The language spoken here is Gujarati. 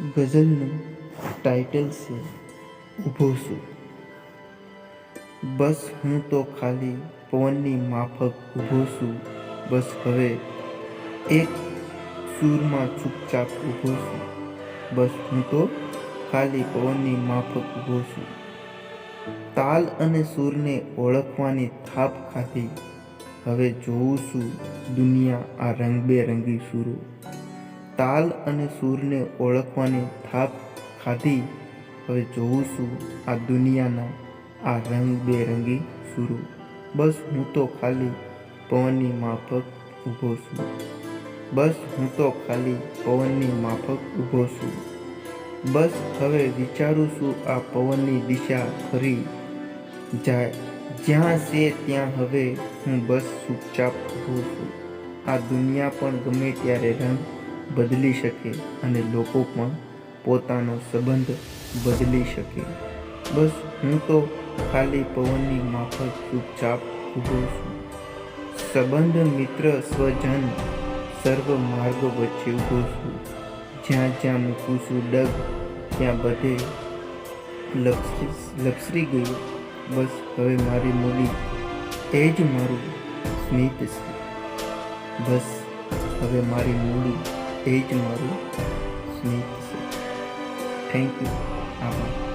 ગઝલનું ટાઇટલ છે, ઊભો છું. બસ હું તો ખાલી પવનની માફક ઊભો છું. બસ હવે એક સૂરમાં ચૂપચાપ ઊભો છું. બસ હું તો ખાલી પવનની માફક ઊભો છું. તાલ અને સૂરને ઓળખવાની થાપ ખાધી. હવે જોઉં છું દુનિયા આ રંગબેરંગી સૂરો. તાલ અને સૂરને ઓળખવાની થાપ ખાધી. હવે જોઉં છું આ દુનિયાના આ રંગબેરંગી સૂરો. બસ હું તો ખાલી પવનની માફક ઊભો છું. બસ હું તો ખાલી પવનની માફક ઊભો છું. બસ હવે વિચારું છું આ પવનની દિશા ખરી. જાય, જ્યાં છે ત્યાં હવે હું બસ ચૂપચાપ ઊભો છું. આ દુનિયા પણ ગમે ત્યારે રંગ બદલી શકે અને લોકો પણ પોતાનો સંબંધ બદલી શકે. બસ હું તો ખાલી પવનની માફક ચૂપચાપ ઊભો છું. સંબંધ મિત્ર સ્વજન સર્વ માર્ગ વચ્ચે ઊભો છું. જ્યાં જ્યાં મૂકું છું ડગ, ત્યાં બધે લપસી લપસરી ગયું. બસ હવે મારી મૂડી એ જ મારું સ્મિત છે. બસ હવે મારી મૂડી એ જ મારું સ્નેહ છે થેન્ક યુ આભાર